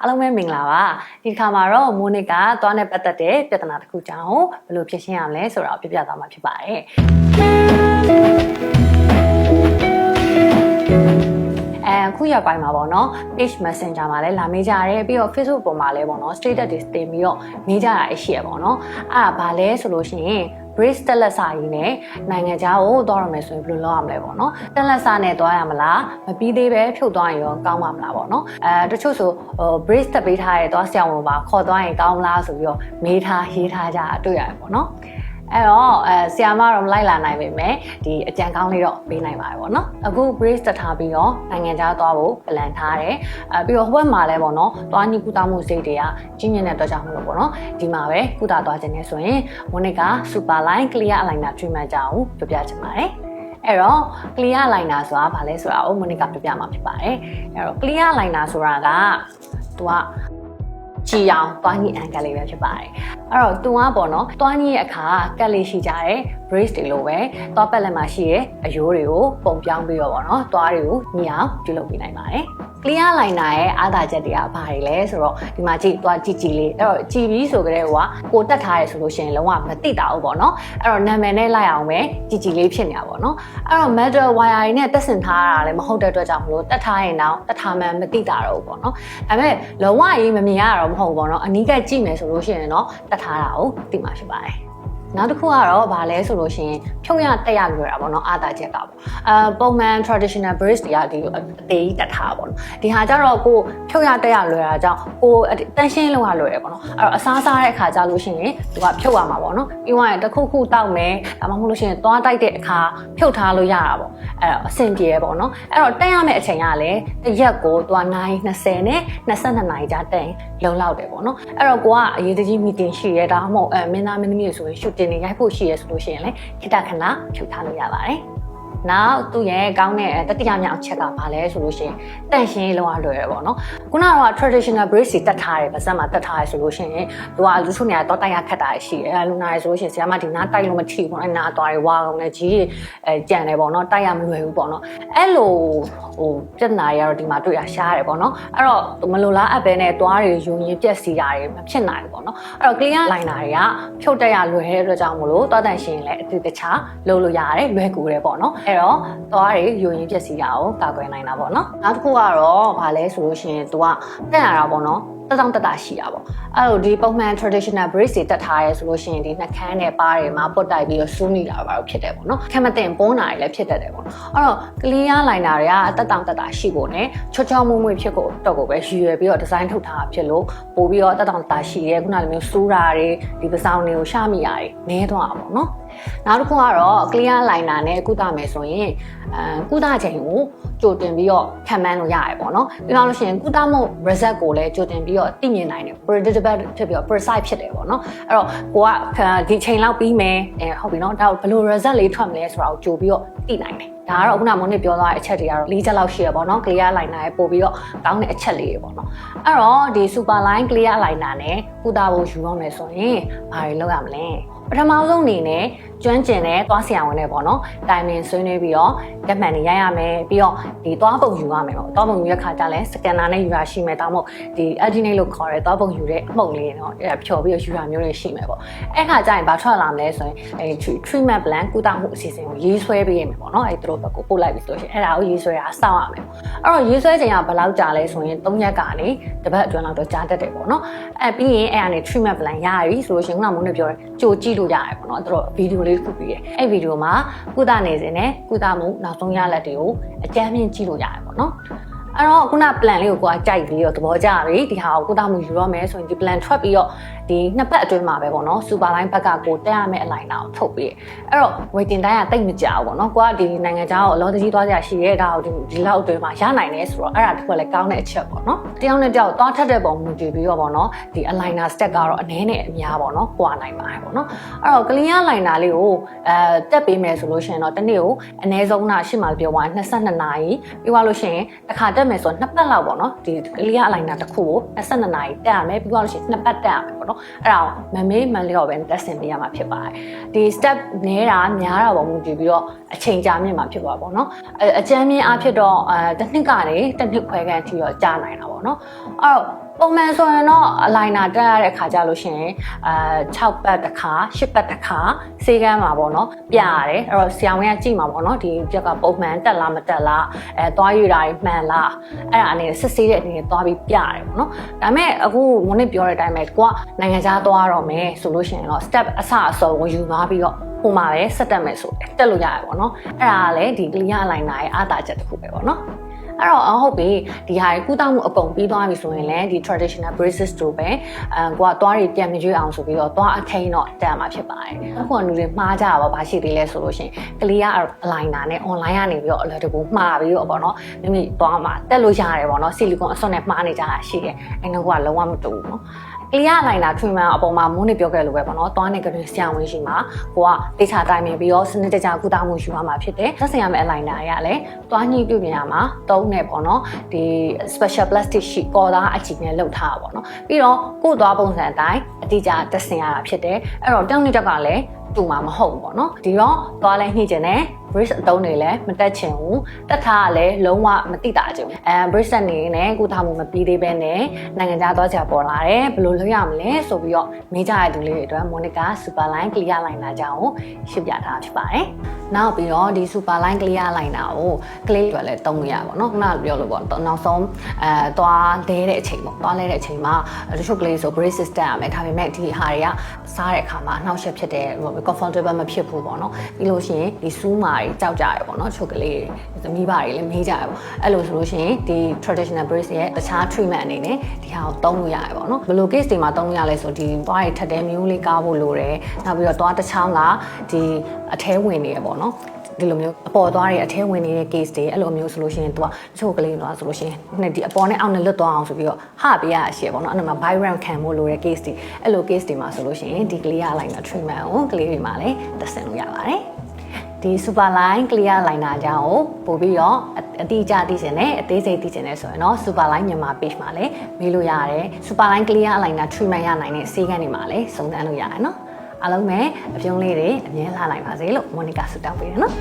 အားလုံးပဲမင်္ဂလာပါဒီတစ်ခါမှာတော့မိုးနစ်ကသွားနဲ့ပတ်သက်တဲ့ပြဿနာတစ်ခုကြောင့်ဘယ်လိုဖြေရှင်းရမလဲဆိုတာကိုပြပြသွားမှာဖြစ်ပါတယ်အဲခုရက်ပိုင်းမှာပေါ့နော် page messenger မှာလည်းလာမေးကြရတယ်ပြီးတော့ Facebook ပေါ်မှာလည်းပေါ့နော် status တွေတင်ပြီးတော့မေးကြတာအရှိရပေါ့နော်အဲ့ဒါဘာလဲဆိုလို့ရှိရင် brace တက်လက်စာကြီးနဲ့နိုင်ငံခြားကိုသွားရမယ်ဆိုရင်ဘယ်လိုလုပ်ရမလဲပေါ့နော်တက်လက်စာနဲ့သွားရမလားမပြီးသေးပဲဖြုတ်သွားရင်ရောကောင်းပါမလားပေါ့နော်အဲတချို့ဆိုဟို brace တက်ပေးထားရဲသွားဆရာဝန်ပါခေါ်သွားရင်ကောင်းမလားဆိုပြီးတော့မေးထားရေးထားကြတွေ့ရတယ်ပေါ့နော် အဲ့တော့အဲဆီယာမတော့မလိုက်လာနိုင်ပေမဲ့ဒီအကြံကောင်းလေးတော့ပေးနိုင်ပါတယ်ပေါ့နော်အခု brace တက်ထားပြီးတော့နိုင်ငံခြားသွားဖို့ plan ထားတယ်အဲပြီးတော့ဟိုဘက်မှာလည်းပေါ့နော်သွားညကုသမှုစိတ်တွေကကြီးမြင့်တဲ့အတွက်ကြောင့်မလို့ပေါ့နော်ဒီမှာပဲကုသသွားခြင်းနဲ့ဆိုရင်မွန်နစ်က super line clear aligner treatment ကြောင့်ပြောပြချင်ပါတယ်အဲ့တော့ clear aligner ဆိုတာဘာလဲဆိုတာကိုမွန်နစ်ကပြပြမှာဖြစ်ပါတယ်အဲ့တော့ clear aligner ဆိုတာကသူကကြည်အောင်တွားညိအန်ကလေးပဲဖြစ်ပါတယ်အဲ့တော့သူကပေါ့နော်တွားညိရဲ့အခါကက်လေးရှိကြတယ် brace တွေလိုပဲတွားပက်လက်မှာရှိတဲ့အယိုးတွေကိုပုံပြောင်းပြီးတော့ပေါ့နော်တွားတွေကိုညှအောင်ပြုလုပ်ပေးနိုင်ပါတယ် clear liner ရဲ့အားသာချက်တွေကဘာတွေလဲဆိုတော့ဒီမှာကြည့်သွားကြည့်ကြည့်လေးအဲ့တော့ကြည်ပြီးဆိုကြတဲ့ဟိုကကိုတက်ထားရဲဆိုလို့ရှိရင်လုံးဝမသိတာဘူးပေါ့နော်အဲ့တော့နာမည်နဲ့လိုက်အောင်ပဲကြည်ကြည်လေးဖြစ်နေတာပေါ့နော်အဲ့တော့ metal wire တွေနဲ့တက်ဆင်ထားတာလည်းမဟုတ်တဲ့အတွက်ကြောင့်မလို့တက်ထားရင်တော့တက်ထားမှန်မသိတာတော့ဘူးပေါ့နော်ဒါပေမဲ့လုံးဝရေးမမြင်ရတော့မဟုတ်ဘူးပေါ့နော်အနီးကကြည့်မယ်ဆိုလို့ရှိရင်တော့တက်ထားတာကိုသိမှာဖြစ်ပါတယ် နောက်တစ်ခုကတော့ဗာလဲဆိုလို့ရှိရင်ဖြုတ်ရတက်ရလွယ်တာပေါ့နော်အာသာချက်ကပေါ့အဲပုံမှန် traditional brace တွေကဒီလိုအသေးကြီးတက်ထားပါပေါ့နော်ဒီဟာကြတော့ကိုဖြုတ်ရတက်ရလွယ်တာကြောင့်ကိုတန်ရှင်းလုံးရလွယ်တယ်ပေါ့နော်အဲ့တော့အစားစားတဲ့အခါကြလို့ရှိရင်သူကဖြုတ်ရမှာပေါ့နော်ပြီးသွားရင်တစ်ခုခုတောက်မယ်ဒါမှမဟုတ်လို့ရှိရင်သွားတိုက်တဲ့အခါဖြုတ်ထားလို့ရတာပေါ့အဲ့တော့အဆင်ပြေပေါ့နော်အဲ့တော့တက်ရမယ့်အချိန်ကလည်းတစ်ရက်ကိုသွားနိုင်20နဲ့22နိုင်ကြာတက်ရင်လုံလောက်တယ်ပေါ့နော်အဲ့တော့ကိုကအရေးတကြီး meeting ရှိရဲဒါမှမဟုတ်အဲမင်းသားမင်းသမီးတွေဆိုရင် shooting တွေရိုက်ဖို့ရှိရဲဆိုလို့ရှိရင်လည်းခိတခဏဖြုတ်ထားလို့ရပါတယ် နောက်သူ့ရဲ့ကောင်းတဲ့တတိယမြောက်အချက်ကဘာလဲဆိုလို့ရှိရင်တန့်ရှင်းလုံးဝလွယ်ရပေါ့နော်ခုနကတော့ traditional brace တွေတက်ထားတယ်ပါစက်မှာတက်ထားရဆိုလို့ရှိရင်သူကလူထုနေရာတော့တိုက်ရခတ်တာရှိတယ်အဲလူနာရဆိုလို့ရှိရင်ဆရာမဒီနားတိုက်လို့မထီဘူးအဲနားသွားရဝါကောင်နဲ့ကြီးအဲကြံတယ်ပေါ့နော်တိုက်ရမလွယ်ဘူးပေါ့နော်အဲ့လိုဟိုပြဿနာတွေကတော့ဒီမှာတွေ့ရရှားတယ်ပေါ့နော်အဲ့တော့မလိုလားအပ်ပဲနဲ့သွားတွေယုံရင်ပြက်စီတာတွေမဖြစ်နိုင်ဘူးပေါ့နော်အဲ့တော့ clear liner တွေကဖြုတ်တက်ရလွယ်တဲ့အတွက်ကြောင့်မလို့သွားတန်ရှင်လည်းအတူတခြားလုပ်လို့ရတယ်လွယ်ကူတယ်ပေါ့နော်အဲ့တော့သွားတွေယုံရင်ပြက်စီတာကိုကာကွယ်နိုင်တာပေါ့နော်နောက်တစ်ခုကတော့ဗာလဲဆိုလို့ရှိရင် तू ကတက်ရတာပေါ့နော် တတောင်တတရှိတာပေါ့အဲ့လိုဒီပုံမှန် traditional brace တွေတက်ထားရဲဆိုလို့ရှိရင်ဒီနှကန်းနဲ့ပါးတွေမှာပုတ်တိုက်ပြီးတော့စူးနေတာပါတော့ဖြစ်တယ်ပေါ့နော်ခက်မတင်ပုံးတာတွေလည်းဖြစ်တတ်တယ်ပေါ့နော်အဲ့တော့ clear liner တွေကတက်တောင်တတရှိဖို့ ਨੇ ချောချောမွေ့မွေ့ဖြစ်ဖို့တော့ကိုပဲရည်ရွယ်ပြီးတော့ design ထုတ်ထားတာဖြစ်လို့ပို့ပြီးတော့တက်တောင်တတရှိရဲခုနလိုမျိုးစူးတာတွေဒီပစောင်းတွေကိုရှာမိတာတွေနည်းသွားတာပေါ့နော်နောက်တစ်ခုကတော့ clear liner နဲ့ကုသမယ်ဆိုရင် အဲကုသချိန်ကိုကြိုတင်ပြီးတော့ခံမှန်းလို့ရတယ်ပေါ့နော်ပြီးတော့လို့ရှိရင်ကုသမှု result ကိုလည်းကြိုတင်ပြီးတော့သိမြင်နိုင်တယ် predictable ဖြစ်ပြီးတော့ precise ဖြစ်တယ်ပေါ့နော်အဲ့တော့ကိုကဒီချိန်လောက်ပြီးမယ်အဲဟုတ်ပြီနော်ဒါဘယ်လို result လေးထွက်မလဲဆိုတာကိုကြိုပြီးတော့သိနိုင်တယ်ဒါကတော့ခုနမွန်နစ်ပြောသွားတဲ့အချက်တွေကတော့၄ချက်လောက်ရှိရပေါ့နော် clear liner ရဲ့ပို့ပြီးတော့ကောင်းတဲ့အချက်လေးတွေပေါ့နော်အဲ့တော့ဒီ super line clear liner နဲ့ကုသဖို့ယူရမယ်ဆိုရင်ဘာတွေလုပ်ရမလဲပထမဆုံးအနေနဲ့ကျွမ်းကျင်တဲ့သွားဆရာဝန်နဲ့ပေါ့နော်တိုင်ပင်ဆွေးနွေးပြီးတော့လက်မှန်တွေရိုက်ရမယ်ပြီးတော့ဒီသွားပုံယူရမယ်ပေါ့သွားပုံယူရခါကျလဲစကန်နာနဲ့ယူရရှိမယ်ဒါမှမဟုတ်ဒီ alternate လို့ခေါ်တဲ့သွားပုံယူတဲ့အမှုန့်လေးနော်အဲဖြော်ပြီးတော့ယူရမျိုးတွေရှိမယ်ပေါ့အဲ့ခါကျရင်ဘာထွက်လာမလဲဆိုရင်အဲ treatment plan ကုသမှုအစီအစဉ်ကိုရေးဆွဲပေးရမယ်ပေါ့နော်အဲသူတို့ဘက်ကိုပို့လိုက်ပြီဆိုရင်အဲ့ဒါကိုရေးဆွဲတာစောင့်ရမယ်ပေါ့အဲ့တော့ရေးဆွဲချိန်ကဘယ်လောက်ကြာလဲဆိုရင်3ရက်ကနေတစ်ပတ်အတွင်းလောက်တော့ကြာတတ်တယ်ပေါ့နော်အဲပြီးရင်အဲ့ဒါနေ treatment plan ရပြီဆိုလို့ရှိရင်ခုနကမုန်းနေပြောတယ်ကြိုကြည့်လို့ရတယ်ပေါ့နော်သူတို့ဗီဒီယိုလေးတစ်ခုပြီးတယ်အဲ့ဗီဒီယိုမှာကုသနေစဉ်နဲ့ကုသမှုနောက်ဆုံးရလဒ်တွေကိုအကြမ်းမြင့်ကြည့်လို့ရတယ်ပေါ့နော် အဲ့တော့ခုန plan လေးကိုကိုကကြိုက်ပြီးတော့သဘောကျပြီဒီဟာကိုကုသမှုယူရမယ်ဆိုရင်ဒီ plan ထွက်ပြီးတော့ဒီနှစ်ပတ်အတွင်းမှာပဲပေါ့နော် super line ဘက်ကကိုတက်ရမယ့်အလိုင်းနာကိုထုတ်ပြီးအဲ့တော့ waiting time ကတိတ်မကြာဘူးပေါ့နော်ကိုကဒီနိုင်ငံခြားကိုအလောတကြီးသွားကြရှိရဲဒါကိုဒီဒီလောက်အတွင်းမှာရနိုင်တယ်ဆိုတော့အဲ့ဒါတစ်ခုလည်းကောင်းတဲ့အချက်ပေါ့နော်တယောက်နဲ့တယောက်သွားထက်တဲ့ပုံမူတည်ပြီးတော့ပေါ့နော်ဒီ aligner step ကတော့အနည်းနဲ့အများပေါ့နော်ကွာနိုင်ပါတယ်ပေါ့နော်အဲ့တော့ clear liner လေးကိုအဲတက်ပေးမယ်ဆိုလို့ရှိရင်တော့တစ်နေ့ကိုအနည်းဆုံးနာရှစ်မှာပြောသွား22နာရီပြီးသွားလို့ရှိရင်တစ်ခါတက်မယ်ဆိုတော့နှစ်ပတ်လောက်ပေါ့နော်ဒီ clear liner တစ်ခုကို22နာရီတက်ရမယ်ပြီးသွားလို့ရှိရင်နှစ်ပတ်တက်ရမယ်ပေါ့နော်အဲ့ဒါကိုမမေးမလျော့ပဲတက်ဆင်ပေးရမှာဖြစ်ပါတယ်ဒီ step နဲတာများတာပေါ့မူတည်ပြီးတော့အချိန်ကြာမြင့်မှာဖြစ်သွားပေါ့နော်အကြမ်းမြင့်အဖြစ်တော့အဲတစ်နှစ်ကနေတစ်နှစ်ခွဲခန့်ထိတော့ကြာနိုင်တာပေါ့နော်အဲ့တော့ပုံမှန်ဆိုရင်တော့အလိုင်နာတက်ရတဲ့ခါကြလို့ရှိရင်အဲ6ပတ်တစ်ခါ10ပတ်တစ်ခါစေကမ်းမှာပေါ့နော်ပြရတယ်အဲ့တော့ဆရာဝန်ကကြည့်မှာပေါ့နော်ဒီပြက်ကပုံမှန်တက်လားမတက်လားအဲသွားရတာမှန်လားအဲ့ဒါအနေနဲ့စစ်ဆေးတဲ့အနေနဲ့သွားပြီးပြရတယ်ပေါ့နော်ဒါပေမဲ့အခုမနေ့ပြောတဲ့အတိုင်းပဲကိုကနိုင်ငံခြားသွားတော့မယ်ဆိုလို့ရှိရင်တော့ step အစအဆုံးကိုယူသွားပြီးတော့ဟိုမှာပဲဆက်တက်မယ်ဆိုတက်လို့ရတယ်ပေါ့နော်အဲ့ဒါကလည်းဒီ clear aligner ရဲ့အားသာချက်တစ်ခုပဲပေါ့နော်အဲ့တော့အဟုတ်ပြီဒီဟာကုသမှုအကုန်ပြီးသွားပြီဆိုရင်လည်းဒီ traditional braces တို့ပဲအဲကိုကသွားတွေပြန်မကျွေးအောင်ဆိုပြီးတော့သွားအထိန်တော့တက်မှာဖြစ်ပါတယ်အခုကလူတွေမှားကြတာပါဘာရှိသေးလဲဆိုလို့ရှိရင် clear aligner နဲ့ online ကနေပြီးတော့အလွယ်တကူမှားပြီးတော့ပေါ့နော်မိမိသွားမှာတက်လို့ရတယ်ပေါ့နော်ဆီလီကွန်အစွန်းနဲ့မှားနေကြတာရှိတယ်အဲ့တော့ကလုံးဝမတူဘူး နော် clear aligner treatment အပေါ်မှာမိုးနေပြောခဲ့လို့ပဲပေါ့နော်။သွားနေကြတဲ့ဆရာဝန်ရှိမှာကိုကတေချာတိုင်းမြင်ပြီးတော့စနစ်တကျကုသမှုယူရမှာဖြစ်တယ်။သက်ဆိုင်ရမယ့် aligner တွေကလည်းသွားညှိပြုပြင်ရမှာတုံးနေပေါ့နော်။ဒီ special plastic sheet ပေါ်သားအကြည့်နဲ့လှုပ်ထားတာပေါ့နော်။ပြီးတော့ကိုယ်သွားပုံစံအတိုင်းအတိအကျတက်ဆင်ရတာဖြစ်တယ်။အဲ့တော့တောင်းနေတက်ကလည်း တူမှာမဟုတ်ဘူးပေါ့နော်ဒီတော့သွားလဲနှိကျင်တယ် brace အတုံးတွေလည်းမတက်ချင်ဘူးတက်ထားကလည်းလုံးဝမတိတာချင်ဘူးအဲ brace နေနဲ့ကုသမှုမပြီးသေးပဲနဲ့နိုင်ငံခြားသွားကြပေါ်လာတယ်ဘယ်လိုလုပ်ရမလဲဆိုပြီးတော့မေးကြတဲ့သူလေးတွေအတွက် Monica Super Line Clear Line လာကြအောင်ရှင်းပြထားဖြစ်ပါတယ်နောက်ပြီးတော့ဒီ Super Line Clear Line တာကို clay တွေလည်းတုံးရပါတော့ခုနပြောလို့ပေါ့နောက်ဆုံးအဲသွားလဲတဲ့အချိန်ပေါ့သွားလဲတဲ့အချိန်မှာတချို့ clay ဆို brace system ရမယ်ဒါပေမဲ့ဒီဟာတွေကစားတဲ့အခါမှာအနှောက်အယှက်ဖြစ်တဲ့ comfortable မဖြစ်ဘူးပေါ့နော်ပြီးလို့ရှိရင်ဒီစူးမာတွေကြောက်ကြရပေါ့နော်ချုပ်ကလေးတွေသမီးပါတွေလည်းမေးကြရပေါ့အဲ့လိုဆိုလို့ရှိရင်ဒီ traditional brace ရဲ့တခြား treatment အနေနဲ့ဒီဟာကိုသုံးလို့ရတယ်ပေါ့နော်ဘယ်လို case တွေမှာသုံးရလဲဆိုဒီသွားတွေထက်တဲ့မျိုးလေးကားဖို့လိုတယ်နောက်ပြီးတော့သွားတစ်ချောင်းကဒီအထဲဝင်နေရပေါ့နော် ဒီလိုမျိုးအပေါ်သွားတွေအထဲဝင်နေတဲ့ case တွေအဲ့လိုမျိုးဆိုလို့ရှိရင် तू ကချို့ကလေးတော့ဆိုလို့ရှိရင်နှစ်ဒီအပေါ်နဲ့အောက်နဲ့လွတ်သွားအောင်ဆိုပြီးတော့ဟပေးရအရှိပေါ့နော်အဲ့ဒါမှာ vibrant ခံဖို့လိုတဲ့ case တွေအဲ့လို case တွေမှာဆိုလို့ရှိရင်ဒီကလေးရလိုက်တာ treatment ကိုကလေးတွေမှာလည်းတက်ဆင်လို့ရပါတယ်ဒီ super line clear liner ကြောင့်ပို့ပြီးတော့အတိအကျသိချင်တယ်အသေးစိတ်သိချင်တယ်ဆိုရင်တော့ super line မြန်မာ page မှာလည်းမေးလို့ရတယ် super line clear liner treatment ရနိုင်တဲ့ဆေးကန်းတွေမှာလည်းစုံစမ်းလို့ရတယ်နော် အားလုံးပဲအပြုံးလေးတွေအမြဲလာနိုင်ပါစေလို့မော်နီကာဆုတောင်းပေးတယ်နော်